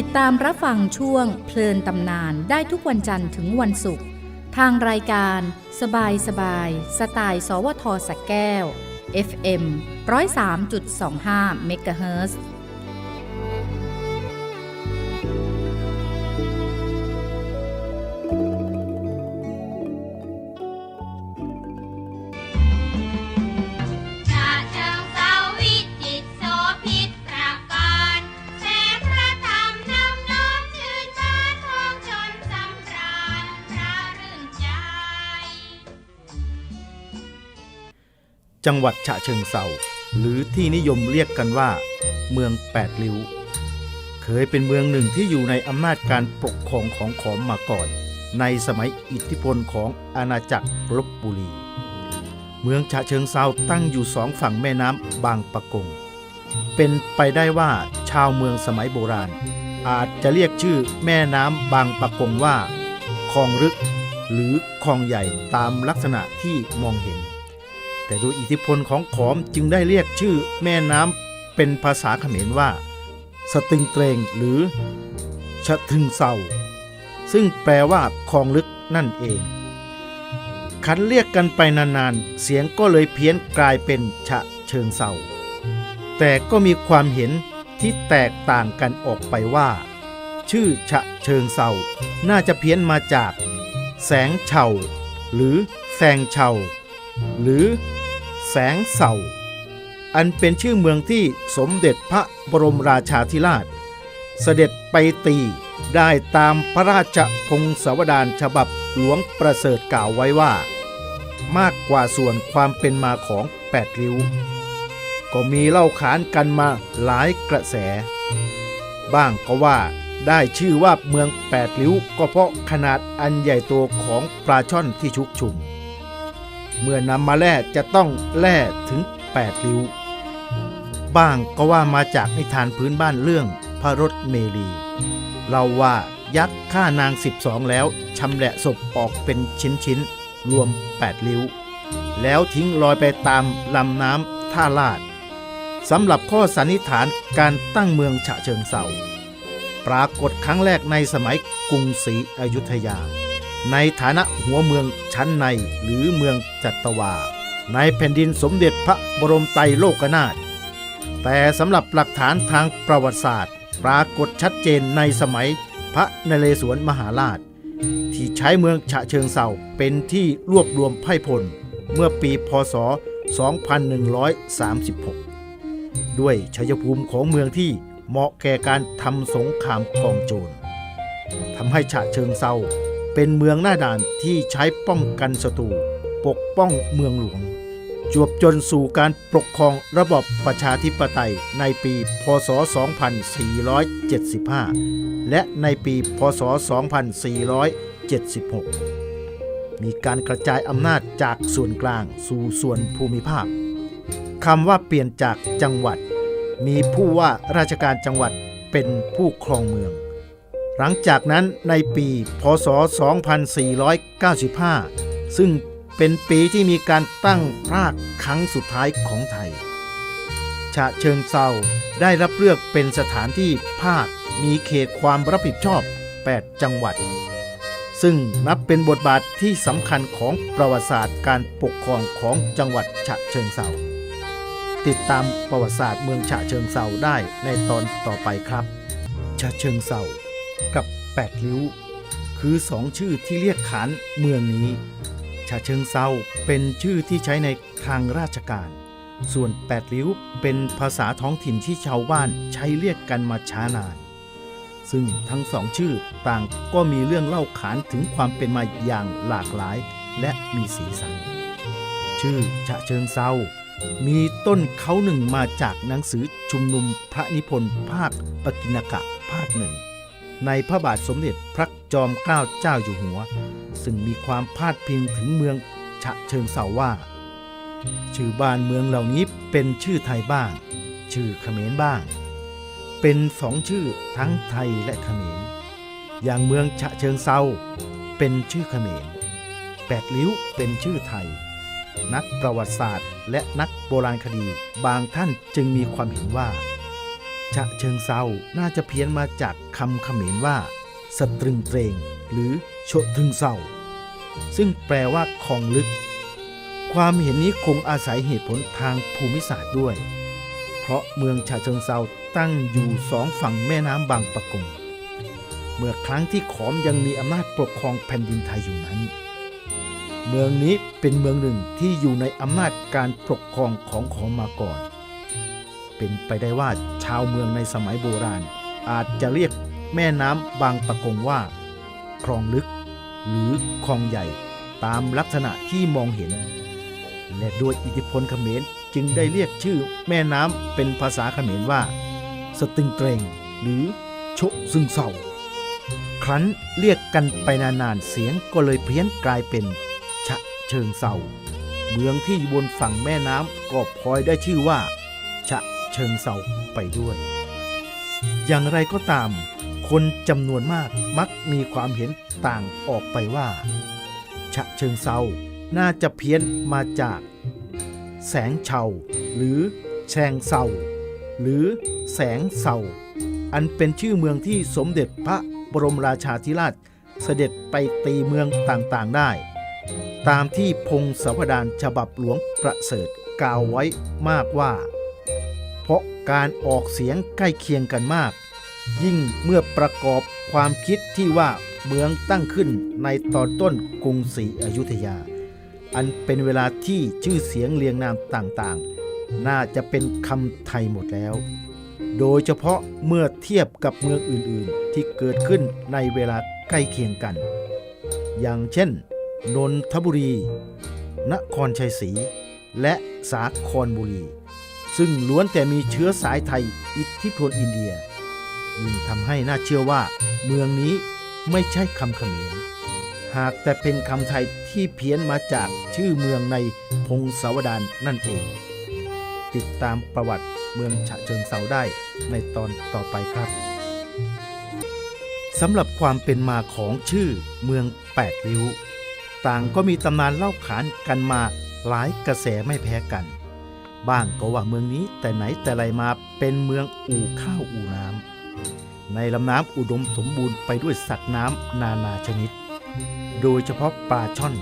ติดตามรับฟังช่วงเพลินตำนานได้ทุกวันจันทร์ถึงวันศุกร์ ทางรายการ สบายสบาย สไตล์ สวทสักแก้ว FM 103.25เมกะเฮิร์ จังหวัดฉะเชิงเซาหรือที่นิยมเรียกกันว่า เมืองแปดริ้ว เคยเป็นเมืองหนึ่งที่อยู่ในอำนาจการปกครองของขอมมาก่อน ในสมัยอิทธิพลของอาณาจักรลบบุรี เมืองฉะเชิงเซาตั้งอยู่สองฝั่งแม่น้ำบางปะกง เป็นไปได้ว่าชาวเมืองสมัยโบราณ อาจจะเรียกชื่อแม่น้ำบางปะกงว่าคลองรึกหรือคลองใหญ่ตามลักษณะที่มองเห็น แต่โดยอิทธิพลของขอมจึงได้เรียกชื่อแม่น้ำเป็นภาษาเขมรว่า สตึงเตรงหรือชะทึงเซาซึ่งแปลว่าคลองลึกนั่นเอง คันเรียกกันไปนานๆ เสียงก็เลยเพี้ยนกลายเป็นฉะเชิงเซาแต่ก็มีความเห็นที่แตกต่างกันออกไปว่า ชื่อฉะเชิงเซาน่าจะเพี้ยนมาจาก แสงเฉาหรือแสงเฉา หรือแสงเสาอันเป็นชื่อเมืองที่สมเด็จพระบรมราชาธิราช เสด็จไปตีได้ตามพระราชพงศาวดารฉบับหลวงประเสริฐกล่าวไว้ว่า มากกว่าส่วนความเป็นมาของแปดริ้ว ก็มีเล่าขานกันมาหลายกระแส บ้างก็ว่าได้ชื่อว่าเมืองแปดริ้วก็เพราะขนาดอันใหญ่โตของปลาช่อนที่ชุกชุม เมื่อนำมาแล่จะต้องแล่ถึง 8 ริ้ว บ้างก็ว่ามาจากนิทานพื้นบ้านเรื่องพระรถเมลีเราว่ายักษ์ฆ่านาง 12 แล้วชำแหละศพออกเป็นชิ้นๆ รวม 8 ริ้ว แล้วทิ้งลอยไปตามลำน้ำท่าลาดสำหรับข้อสันนิษฐานการตั้งเมืองฉะเชิงเซาปรากฏครั้งแรกในสมัยกรุงศรีอยุธยา ในฐานะหัวเมืองชั้นในหรือเมืองจัตวา ในแผ่นดินสมเด็จพระบรมไตรโลกนาถแต่สำหรับหลักฐานทางประวัติศาสตร์ ปรากฏชัดเจนในสมัยพระนเรศวรมหาราช ที่ใช้เมืองฉะเชิงเซาเป็นที่รวบรวมไพร่พล เมื่อปีพศ 2136 ด้วยชัยภูมิของเมืองที่เหมาะแก่การทำสงครามกองโจรทำให้ฉะเชิงเซา เป็นเมืองหน้าด่านที่ใช้ป้องกันศัตรูปกป้องเมืองหลวง จวบจนสู่การปกครองระบอบประชาธิปไตยในปีพศ 2475 และในปีพศ 2476 มีการกระจายอำนาจจากส่วนกลางสู่ส่วนภูมิภาคคำว่าเปลี่ยนจากจังหวัด มีผู้ว่าราชการจังหวัดเป็นผู้ครองเมือง หลังจากนั้นในปีพศ 2495 ซึ่งเป็นปีที่มีการตั้งพรากครั้งสุดท้ายของไทย ฉะเชิงเซาได้รับเลือกเป็นสถานที่ภาคมีเขตความรับผิดชอบ 8 จังหวัด ซึ่งนับเป็นบทบาทที่สำคัญของประวัติศาสตร์การปกครองของจังหวัดฉะเชิงเซาติดตามประวัติศาสตร์เมืองฉะเชิงเซาได้ในตอนต่อไปครับ ฉะเชิงเซา กับ8ริ้ว คือสองชื่อที่เรียกขานเมืองนี้ฉะเชิงเซาเป็นชื่อที่ใช้ในทางราชการ ส่วน8ริ้วเป็นภาษาท้องถิ่นที่ชาวบ้านใช้เรียกกันมาช้านาน ซึ่งทั้งสองชื่อต่างก็มีเรื่องเล่าขานถึงความเป็นมาอย่างหลากหลายและมีสีสัน ชื่อฉะเชิงเซามีต้นเขาหนึ่งมาจากหนังสือชุมนุมพระนิพนธ์ภาคปกิณกะภาคหนึ่ง ในพระบาทสมเด็จพระจอมเกล้าเจ้าอยู่หัว ซึ่งมีความพาดพิงถึงเมืองฉะเชิงเซาว่า ชื่อบ้านเมืองเหล่านี้เป็นชื่อไทยบ้าง ชื่อเขมรบ้าง เป็นสองชื่อทั้งไทยและเขมร อย่างเมืองฉะเชิงเซาเป็นชื่อเขมรแปดลิ้วเป็นชื่อไทย นักประวัติศาสตร์ และนักโบราณคดีบางท่านจึงมีความเห็นว่า ฉะเชิงเซาน่าจะเพี้ยนมาจากคำเขมรว่า สตรึงเตรง หรือโชทึงเซาซึ่งแปลว่าคลองลึก ความเห็นนี้คงอาศัยเหตุผลทางภูมิศาสตร์ด้วย เพราะเมืองฉะเชิงเซาตั้งอยู่สองฝั่งแม่น้ำบางปะกง เมื่อครั้งที่ขอมยังมีอำนาจปกครองแผ่นดินไทยอยู่นั้น เมืองนี้เป็นเมืองหนึ่งที่อยู่ในอำนาจการปกครองของขอมมาก่อน เป็นไปได้ว่าชาวเมืองในสมัยโบราณ อาจจะเรียกแม่น้ำบางปะกงว่า คลองลึก หรือคลองใหญ่ตามลักษณะที่มองเห็น และด้วยอิทธิพลเขมรจึงได้เรียกชื่อแม่น้ำเป็นภาษาเขมรว่า สตึงเตรงหรือโชซึงเศร้าครั้นเรียกกันไปนานๆเสียงก็เลยเพี้ยนกลายเป็นฉะเชิงเศร้าเมืองที่อยู่บนฝั่งแม่น้ำก็พลอยได้ชื่อว่าฉะ เชิงเศร้าไปด้วย อย่างไรก็ตาม คนจำนวนมากมักมีความเห็นต่างออกไปว่า ฉะเชิงเซาน่าจะเพี้ยนมาจาก แสงเฉาหรือแชงเซาหรือแสงเซาอันเป็นชื่อเมืองที่สมเด็จพระบรมราชาธิราชเสด็จไปตีเมืองต่างๆได้ ตามที่พงศาวดารฉบับหลวงประเสริฐกล่าวไว้มากว่า การออกเสียงใกล้เคียงกันมาก ยิ่งเมื่อประกอบความคิดที่ว่าเมืองตั้งขึ้นในตอนต้นกรุงศรีอยุธยา อันเป็นเวลาที่ชื่อเสียงเรียงนามต่างๆ น่าจะเป็นคำไทยหมดแล้ว โดยเฉพาะเมื่อเทียบกับเมืองอื่นๆ ที่เกิดขึ้นในเวลาใกล้เคียงกัน อย่างเช่น นนทบุรี นครชัยศรี และสาครบุรี ซึ่งล้วนแต่มีเชื้อสายไทยอิทธิพลอินเดียยิ่งทำให้น่าเชื่อว่า เมืองนี้ไม่ใช่คำเขมรหากแต่เป็นคำไทยที่เพี้ยนมาจากชื่อเมืองในพงศาวดารนั่นเอง ติดตามประวัติเมืองฉะเชิงเซาได้ในตอนต่อไปครับสำหรับความเป็นมาของชื่อเมืองแปดริ้ว ต่างก็มีตำนานเล่าขานกันมาหลายกระแสไม่แพ้กัน บ้างก็ว่าเมืองนี้แต่ไหนแต่ไรมาเป็นเมืองอู่ข้าวอู่น้ำในลำน้ำอุดมสมบูรณ์ไปด้วยสัตว์น้ำนานาชนิด โดยเฉพาะปลาช่อน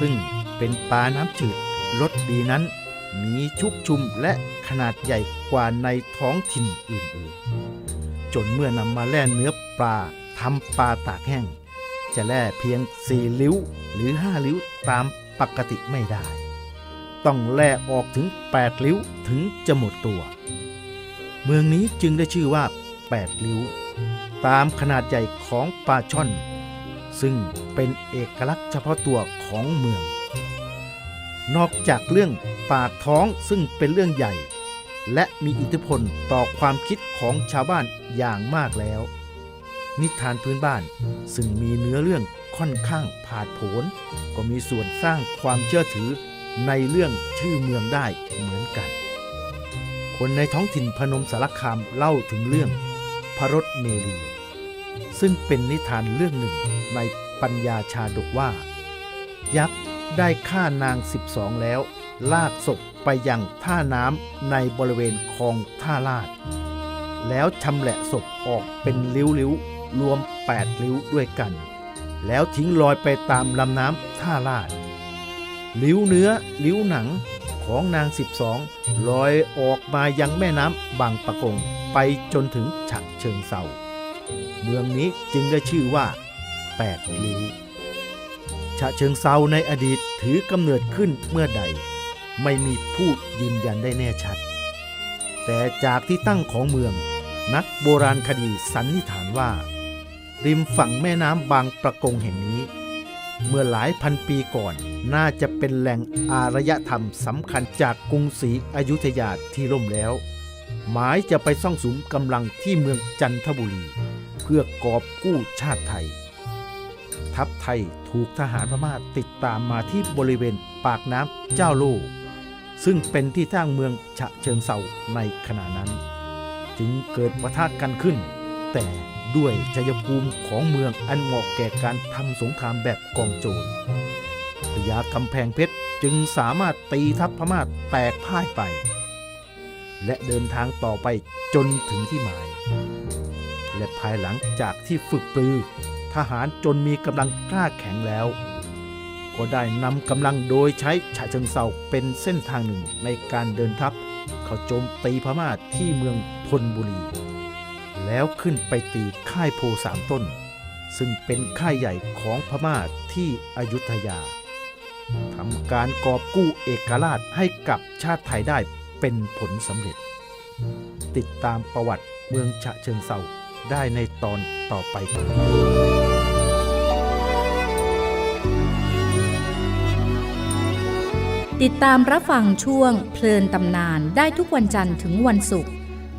ซึ่งเป็นปลาน้ำจืดรสดีนั้น มีชุกชุมและขนาดใหญ่กว่าในท้องถิ่นอื่นๆ จนเมื่อนำมาแล่เนื้อปลาทำปลาตากแห้ง จะแล่เพียงสี่ลิ้วหรือห้าลิ้วตามปกติไม่ได้ ต้องแล่ออกถึง 8 ลิ้วถึงจะหมดตัว เมืองนี้จึงได้ชื่อว่า 8 ลิ้ว ตามขนาดใหญ่ของปลาช่อน ซึ่งเป็นเอกลักษณ์เฉพาะตัวของเมือง นอกจากเรื่องปากท้องซึ่งเป็นเรื่องใหญ่ และมีอิทธิพลต่อความคิดของชาวบ้านอย่างมากแล้ว นิทานพื้นบ้านซึ่งมีเนื้อเรื่องค่อนข้างผาดโผนก็มีส่วนสร้างความเชื่อถือ ในเรื่องชื่อเมืองได้เหมือนกัน คนในท้องถิ่นพนมสารคามเล่าถึงเรื่องพระรถเมลีซึ่งเป็นนิทานเรื่องหนึ่งในปัญญาชาดกว่า ยักษ์ได้ฆ่านาง 12 แล้ว ลากศพไปยังท่าน้ำในบริเวณคลองท่าลาด แล้วชำแหละศพออกเป็นลิ้วๆรวม 8 ลิ้วด้วยกัน แล้วทิ้งลอยไปตามลำน้ำท่าลาด ลิ้วเนื้อ ลิ้วหนังของนาง 12 ลอยออกมายังแม่น้ำบางปะกงไปจนถึงฉะเชิงเซาเมืองนี้จึงได้ชื่อว่า8ลิ้วฉะเชิงเซาในอดีตถือกำเนิดขึ้นเมื่อใด ไม่มีผู้ยืนยันได้แน่ชัด แต่จากที่ตั้งของเมือง นักโบราณคดีสันนิษฐานว่า ริมฝั่งแม่น้ำบางประกงแห่งนี้ เมื่อหลายพันปีก่อน น่าจะเป็นแหล่งอารยธรรมสำคัญจากกรุงศรีอยุธยาที่ล่มแล้ว หมายจะไปซ่องสุมกำลังที่เมืองจันทบุรี เพื่อกอบกู้ชาติไทย ทัพไทยถูกทหารพม่าติดตามมาที่บริเวณปากน้ำเจ้าโลซึ่งเป็นที่ตั้งเมืองฉะเชิงเซาในขณะนั้น จึงเกิดปะทะกันขึ้น แต่ด้วยชัยภูมิของเมืองอันเหมาะแก่การทำสงครามแบบกองโจร พญากำแพงเพชรจึงสามารถตีทัพพม่าแตกพ่ายไป และเดินทางต่อไปจนถึงที่หมาย และภายหลังจากที่ฝึกปรือ ทหารจนมีกำลังกล้าแข็งแล้ว ก็ได้นำกำลังโดยใช้ฉะเชิงเซาเป็นเส้นทางหนึ่งในการเดินทัพ เข้าโจมตีพม่าที่เมืองธนบุรี แล้วขึ้นไปตีค่ายโพสามต้น ซึ่งเป็นค่ายใหญ่ของพม่าที่อยุธยา ทำการกอบกู้เอกราชให้กับชาติไทยได้เป็นผลสำเร็จ ติดตามประวัติเมืองฉะเชิงเซาได้ในตอนต่อไปติดตามรับฟังช่วงเพลินตำนานได้ทุกวันจันทร์ถึงวันศุกร์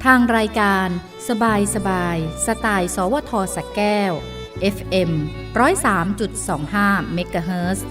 ทางรายการ สบายสบายสไตล์ สวทสแก้ว FM 103.25เมกะเฮิรตซ์